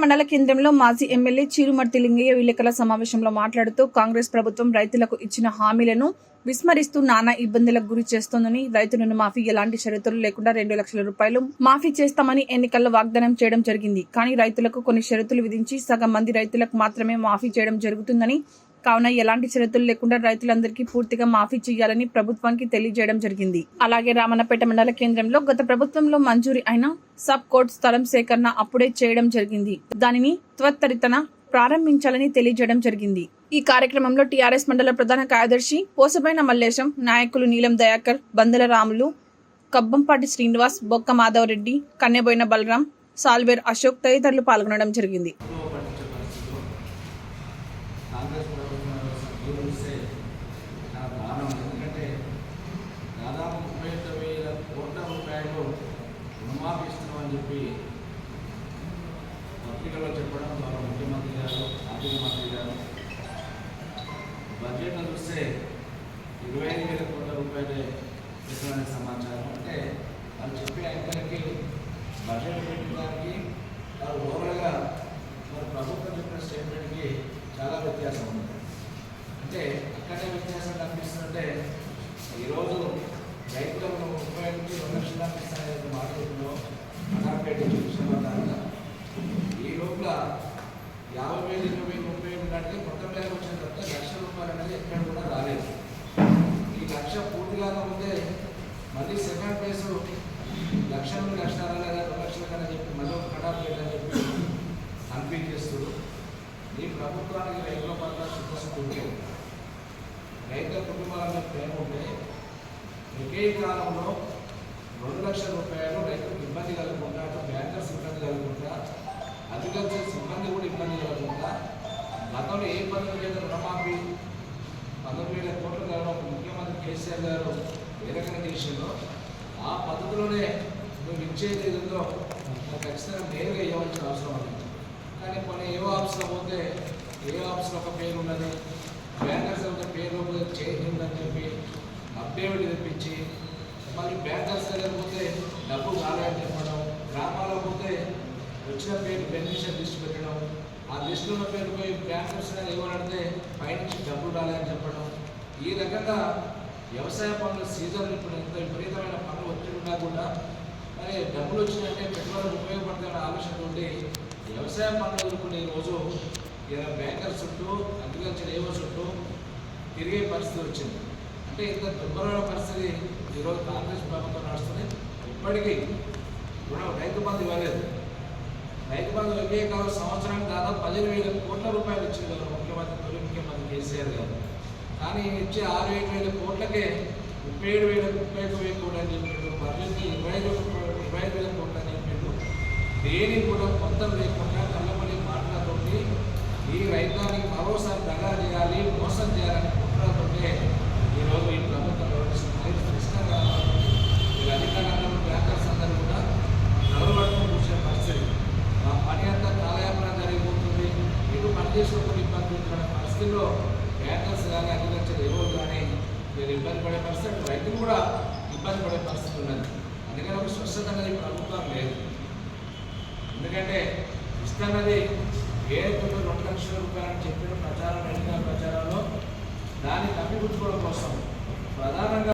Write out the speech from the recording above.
మండల కేంద్రంలో మాజీ ఎమ్మెల్యే చీరుమర్తి లింగయ్య విలేకరుల సమావేశంలో మాట్లాడుతూ కాంగ్రెస్ ప్రభుత్వం రైతులకు ఇచ్చిన హామీలను విస్మరిస్తూ నానా ఇబ్బందులకు గురి చేస్తోందని రైతులను మాఫీ ఎలాంటి షరతులు లేకుండా రెండు లక్షల రూపాయలు మాఫీ చేస్తామని ఎన్నికల్లో వాగ్దానం చేయడం జరిగింది. కానీ రైతులకు కొన్ని షరతులు విధించి సగం మంది రైతులకు మాత్రమే మాఫీ చేయడం జరుగుతుందని కావున ఎలాంటి షరతులు లేకుండా రైతులందరికీ పూర్తిగా మాఫీ చేయాలని ప్రభుత్వానికి తెలియజేయడం జరిగింది. అలాగే రామన్నపేట మండల కేంద్రంలో గత ప్రభుత్వంలో మంజూరి అయిన సబ్ కోర్ట్ స్థలం సేకరణ అప్పుడే చేయడం జరిగింది. దానిని త్వత్తరితన ప్రారంభించాలని తెలియజేయడం జరిగింది. ఈ కార్యక్రమంలో టీఆర్ఎస్ మండల ప్రధాన కార్యదర్శి పోసబైన మల్లేశం నాయకులు నీలం దయాకర్ బందల రాములు కబ్బంపాటి శ్రీనివాస్ బొక్క మాధవరెడ్డి కన్నెబోయిన బలరాం సాల్వేర్ అశోక్ తదితరులు పాల్గొనడం జరిగింది. కాంగ్రెస్ ప్రభుత్వం ఇస్తే నా దారుణం ఎందుకంటే దాదాపు ముప్పై తొమ్మిది వేల కోట్ల రూపాయలు రుణమాఫీ ఇస్తున్నామని చెప్పి పత్రికలో చెప్పడం ద్వారా ముఖ్యమంత్రి గారు ఆర్థిక మంత్రి గారు బడ్జెట్ను చూస్తే ఇరవై ఐదు వేల కోట్ల రూపాయలే ఇస్తున్నారనే సమాచారం. అంటే వాళ్ళు చెప్పే అంకెలకి బడ్జెట్ పెట్టిన దానికి వాళ్ళు ఓవర్గా మరి ప్రభుత్వం చెప్పిన స్టేట్మెంట్కి చాలా వ్యత్యాసం ఉంది. అంటే అక్కడే వ్యత్యాసం కనిపిస్తుందంటే ఈరోజు రైతులకు ముప్పై నుంచి రెండు లక్షలు కనిపిస్తాయని ఇస్తారనే మాట్లాడుతున్నాం చూసిన ఈ లోపల యాభై వేలు ఇరవై వేలు ముప్పై వేలు దాటితే కొత్త పేరు వచ్చిన తర్వాత లక్ష రూపాయలు అనేది ఎక్కడ కూడా రాలేదు. ఈ లక్ష పూర్తిగా ముందే మళ్ళీ సెకండ్ ఫేజ్ లక్ష నుండి లక్ష లేదా రెండు లక్షల కన్నా చెప్పి మళ్ళీ ఒక కటాఫ్ లేదని చెప్పి అనిపించేస్తారు ఈ ప్రభుత్వానికి రైతుల పట్ల చిత్తశుద్ధి ఉంటే రైతుల కుటుంబాల ప్రేమ ఉంటే ఒకే కాలంలో రెండు లక్షల రూపాయలు రైతులకు ఇబ్బంది కలగకుండా అటు బ్యాంకర్స్ ఇబ్బంది కలగకుండా అగ్రికల్చర్ సిబ్బంది కూడా ఇబ్బంది కలగకుండా గతంలో ఏ పద్ధతి మీద రుణమాఫీ పంతొమ్మిది వేల కోట్ల కాలం ముఖ్యమంత్రి కేసీఆర్ గారు ఏ రకంగా చేసిందో ఆ పద్ధతిలోనే నువ్వు ఇచ్చేది ఏదో ఖచ్చితంగా నేరుగా ఇవ్వాల్సిన అవసరం ఉంది. కానీ కొన్ని ఏవో ఆఫీస్లో పోతే ఏ ఆఫీస్లో ఒక పేరు ఉన్నది బ్యాంకర్స్ ఒక పేరు చేంజ్ చెప్పి అప్డేట్ తెప్పించి మళ్ళీ బ్యాంకర్స్ దగ్గర పోతే డబ్బు రాలేదని చెప్పడం గ్రామాల్లో పోతే వచ్చిన పేరు బెనిఫిషియల్ లిస్ట్ పెట్టడం ఆ లిస్టులో ఉన్న పేరు పోయి బ్యాంకర్స్ ఏమనంటే పైనుంచి డబ్బులు రాలేదని చెప్పడం ఈ రకంగా వ్యవసాయ పనులు సీజన్ ఇప్పుడు ఎంత విపరీతమైన పనులు ఒత్తిడి ఉన్నా కూడా మరి డబ్బులు వచ్చినాయంటే పెట్టుబడులకు ఉపయోగపడతాయన్న ఆలోచన ఉండి వ్యవసాయ పనులు ఎదుర్కొనే రోజు ఇలా బ్యాంకర్స్ చుట్టూ అగ్రికల్చర్ ఏవో చుట్టూ తిరిగే పరిస్థితి వచ్చింది. అంటే ఇంత దుర్భరమైన పరిస్థితి ఈరోజు కాంగ్రెస్ ప్రభుత్వం నడుస్తుంది. ఇప్పటికీ రుణం రైతు బంధు ఇవ్వలేదు. రైతు బంధు ఒకే కాదు సంవత్సరానికి దాదాపు పదిహేను వేల కోట్ల రూపాయలు ఇచ్చింది ముఖ్యమంత్రి తొలి ముఖ్యమంత్రి కేసీఆర్ గారు. కానీ ఇచ్చే ఆరు ఏడు వేల కోట్లకే ముప్పై ఏడు వేల ముప్పై ఐదు వేల కోట్లు అని చెప్పిండు బడ్జెట్కి ఇరవై ఐదు ఇరవై ఐదు వేల కోట్లు అని చెప్పిండు దేని కూడా మొత్తం లేకుండా కళ్ళమని మాటలతోటి ఈ రైతానికి మరోసారి దగా చేయాలి మోసం చేయాలని ఇటు ఇబ్బంది. పడే పరిస్థితుల్లో బ్యాంకర్స్ కానీ అగ్రికల్చర్ ఏవో కానీ మీరు ఇబ్బంది పడే పరిస్థితి రైతులు కూడా ఇబ్బంది పడే పరిస్థితి ఉన్నది. అందుకని ఒక స్వచ్ఛత అనేది ప్రభుత్వం లేదు. ఎందుకంటే ఇస్తున్నది ఏ రెండు లక్షల రూపాయలని చెప్పిన ప్రచారం ఎన్నికల ప్రచారంలో దాన్ని తప్పిపుచ్చుకోవడం కోసం ప్రధానంగా